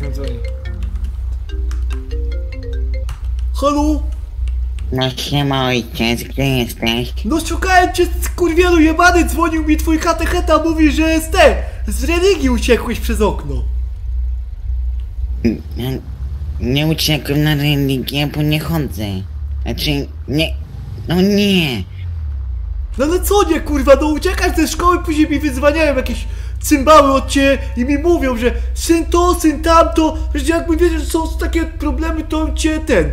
ktoś mi dzwoni. Halo? No siema ojciec, gdzie jesteś? No szukałem cię, kurwielu jebany, dzwonił mi twój katecheta, mówi, że z te, z religii uciekłeś przez okno. Ja nie uciekłem na religię, bo nie chodzę. Znaczy, nie... No nie. No ale co nie, kurwa, no uciekasz ze szkoły, później mi wyzwaniają jakieś cymbały od ciebie i mi mówią, że syn to, syn tamto, że jakby wiedział, że są takie problemy, to bym cię ten,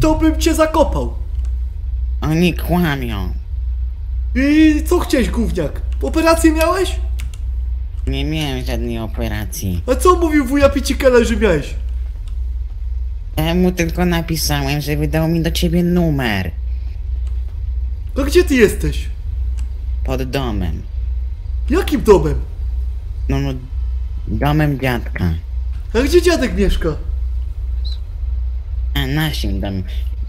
to bym cię zakopał. Oni kłamią. I co chciałeś, gówniak? Operację miałeś? Nie miałem żadnej operacji. A co mówił wuja Picikela, że miałeś? Ja mu tylko napisałem, że wydał mi do ciebie numer. A gdzie ty jesteś? Pod domem. Jakim domem? No, no domem dziadka. A gdzie dziadek mieszka? A naszym domem.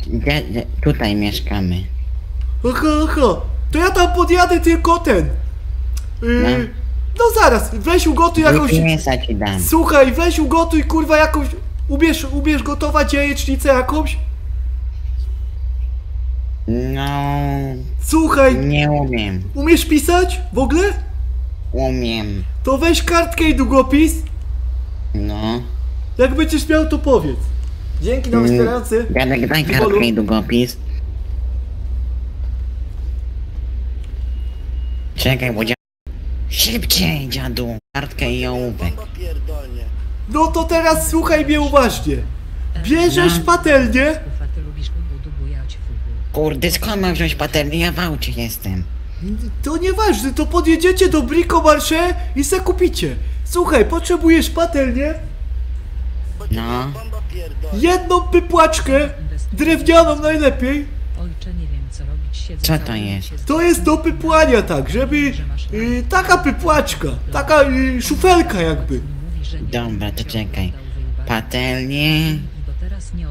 Gdzie, gdzie, tutaj mieszkamy. Aha, aha. To ja tam podjadę tylko ten. Yy, No. no zaraz, weź ugotuj jakąś... Wypiesa ci dam. Słuchaj, weź ugotuj kurwa jakąś... Ubierz, ubierz gotować jajecznicę jakąś? No... Słuchaj, Nie umiem. umiesz pisać w ogóle? Umiem. To weź kartkę i długopis. No. Jak będziesz miał, to powiedz. Dzięki nowy Mm, wspierający. Dziadek, daj kartkę i długopis. Czekaj, bo. Szybciej, dziadu! Kartkę i ołówek. No to teraz słuchaj mnie uważnie. Bierzesz No. patelnię. Kurde, skąd mam wziąć patelnię? Ja w aucie jestem. To nieważne, to podjedziecie do Brico Marché i se kupicie. Słuchaj, potrzebujesz patelnię, No. jedną pypłaczkę, drewnianą najlepiej. Ojcze, nie wiem co robić, siedzę Co to jest? To jest do pypłania tak, żeby... Y, taka pypłaczka, taka y, szufelka jakby. Dobra, to czekaj. Patelnie,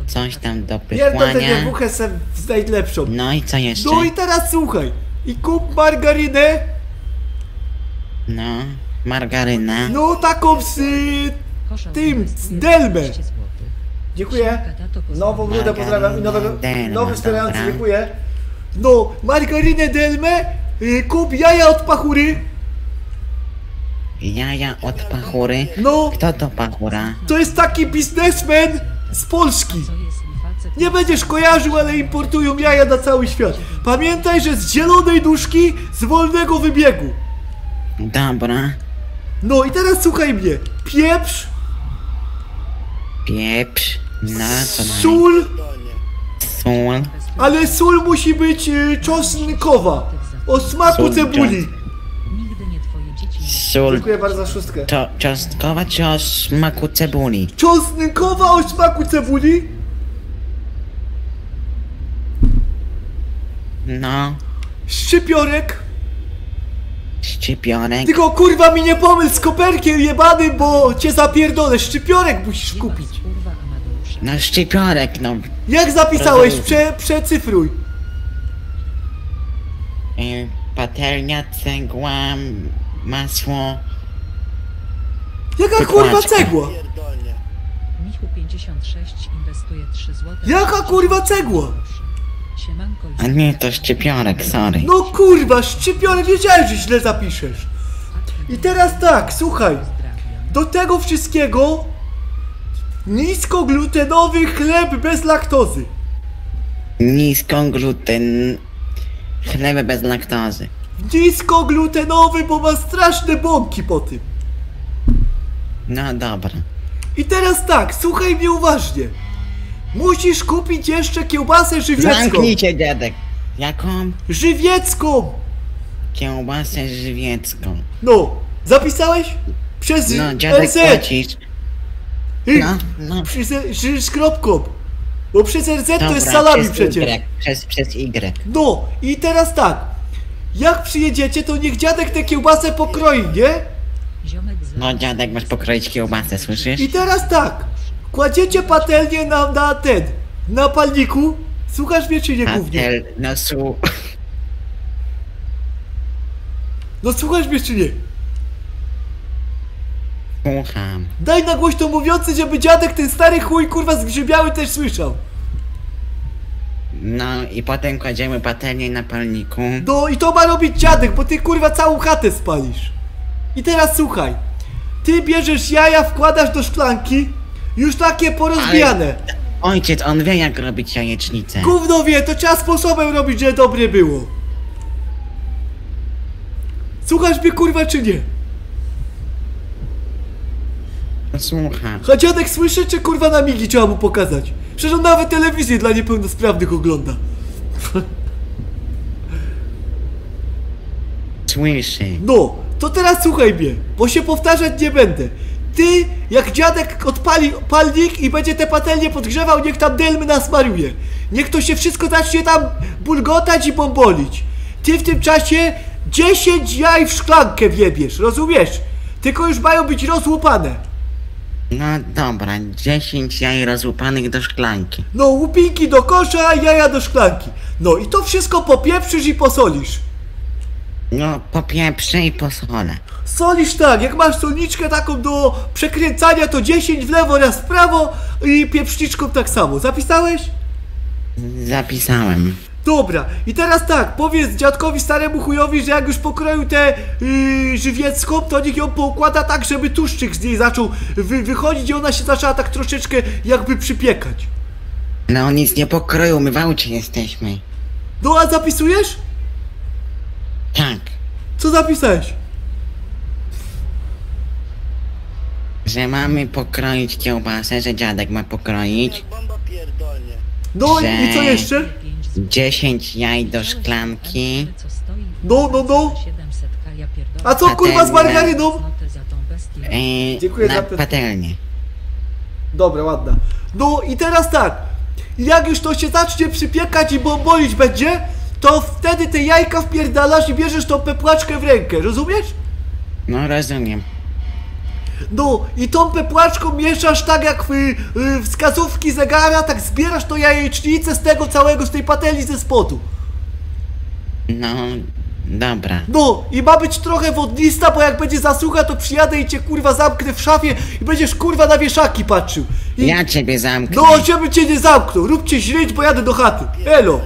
coś tam do Jedną tę pychłania. niewuchę se znajdź lepszą. No i co jeszcze? No i teraz słuchaj. I kup margarynę, No, margaryna. no taką z... Y, tym, z Delmę. 15 złotych. dziękuję. Nową rudę pozdrawiam i nowego, nowy no wspierający, dobra. dziękuję. No, margarynę Delmę, y, kup jaja od pachury. Jaja od pachury. No, Kto to pachura? to jest taki biznesmen z Polski. Co jest? Nie będziesz kojarzył, ale importują jaja na cały świat. Pamiętaj, że z zielonej duszki, z wolnego wybiegu. Dobra. No i teraz słuchaj mnie. Pieprz, Pieprz. No, co dalej? sól, Sól. ale sól musi być y, czosnkowa. O smaku Sól, cebuli. Nigdy nie twoje dzieci. Sól. Dziękuję bardzo za szóstkę. To cząstkowa czy o smaku cebuli? Czosnkowa o smaku cebuli. No. Szczypiorek. Szczypiorek. Tylko kurwa mi nie pomyl z koperkiem jebany, bo cię zapierdolę. Szczypiorek musisz kupić. No szczypiorek, no. Jak zapisałeś? Prze, przecyfruj. Y, Patelnia, cegła, masło. Jaka kurwa cegła? Michu 56 inwestuje 3 zł. Jaka kurwa cegła? Siemanko A nie, to szczypiorek, sorry. No kurwa, szczypiorek wiedziałem, że źle zapiszesz. I teraz tak, słuchaj. Do tego wszystkiego niskoglutenowy chleb bez laktozy. Niską gluten. Chleb bez laktozy. Niskoglutenowy, bo ma straszne bąki po tym. No dobra. I teraz tak, słuchaj mnie uważnie. Musisz kupić jeszcze kiełbasę żywiecką. Zamknijcie dziadek. Jaką? Żywiecką! Kiełbasę żywiecką. No, zapisałeś? Przez No, dziadek RZ. płacisz. Y, No, no. Przez, z, z kropką. Bo przez RZ to Dobra, jest salami przez przecież. Y, przez, przez Y. No, i teraz tak. Jak przyjedziecie, to niech dziadek tę kiełbasę pokroi, nie? No dziadek masz pokroić kiełbasę, słyszysz? I teraz tak. Kładziecie patelnię na, na ten, na palniku. Słuchasz mnie czy nie głównie? Patel, no su... No słuchasz mnie czy nie? Słucham. Daj na głośno mówiący, żeby dziadek ten stary chuj kurwa zgrzybiały też słyszał. No i potem kładziemy patelnię na palniku. No i to ma robić dziadek, bo ty kurwa całą chatę spalisz. I teraz słuchaj. Ty bierzesz jaja, wkładasz do szklanki, już takie porozbijane. Ojciec, on wie jak robić jajecznicę. Gówno wie, to trzeba sposobem robić, żeby dobre było. Słuchasz mnie kurwa czy nie? No, Słucham. A dziadek słyszy, czy kurwa na migi trzeba mu pokazać? Przecież on nawet telewizję dla niepełnosprawnych ogląda. Słyszy. No, to teraz słuchaj mnie, bo się powtarzać nie będę. Ty, jak dziadek odpali palnik i będzie te patelnie podgrzewał, niech tam delmy nasmaruje. Niech to się wszystko zacznie tam bulgotać i bombolić. Ty w tym czasie 10 jaj w szklankę wjebiesz, rozumiesz? Tylko już mają być rozłupane. No dobra, 10 jaj rozłupanych do szklanki. No, łupinki do kosza, jaja do szklanki. No i to wszystko popieprzysz i posolisz. No popieprzę i posolę. Solisz tak, jak masz solniczkę taką do przekręcania, to 10 w lewo, raz w prawo i pieprzniczką tak samo. Zapisałeś? Zapisałem. Dobra, i teraz tak, powiedz dziadkowi staremu chujowi, że jak już pokroił tę yy, żywiecką, to niech ją poukłada tak, żeby tłuszczyk z niej zaczął wy, wychodzić i ona się zaczęła tak troszeczkę jakby przypiekać. No nic nie pokroił, my w aucie jesteśmy. No a zapisujesz? Tak, Co zapisałeś? że mamy pokroić kiełbasę, że dziadek ma pokroić. Bomba pierdolnie. No Że- i co jeszcze? 5 zł. 10 jaj do szklanki. No, no, no. 700 ja pierdolę. A co kurwa z margaryną? Bestię. Yy, Dziękuję na za pe- patelnię. Dobra, ładna. No i teraz tak. Jak już to się zacznie przypiekać i bombolić będzie, to wtedy te jajka wpierdalasz i bierzesz tą pepłaczkę w rękę, rozumiesz? No rozumiem. No i tą pepłaczką mieszasz tak jak w, y, wskazówki zegara, tak zbierasz to jajecznicę z tego całego, z tej patelni ze spodu. No, dobra. No i ma być trochę wodnista, bo jak będzie zasucha, to przyjadę i cię kurwa zamknę w szafie i będziesz kurwa na wieszaki patrzył. I, Ja ciebie zamknę. no, żeby cię nie zamknął, róbcie źreć, bo jadę do chaty. Elo.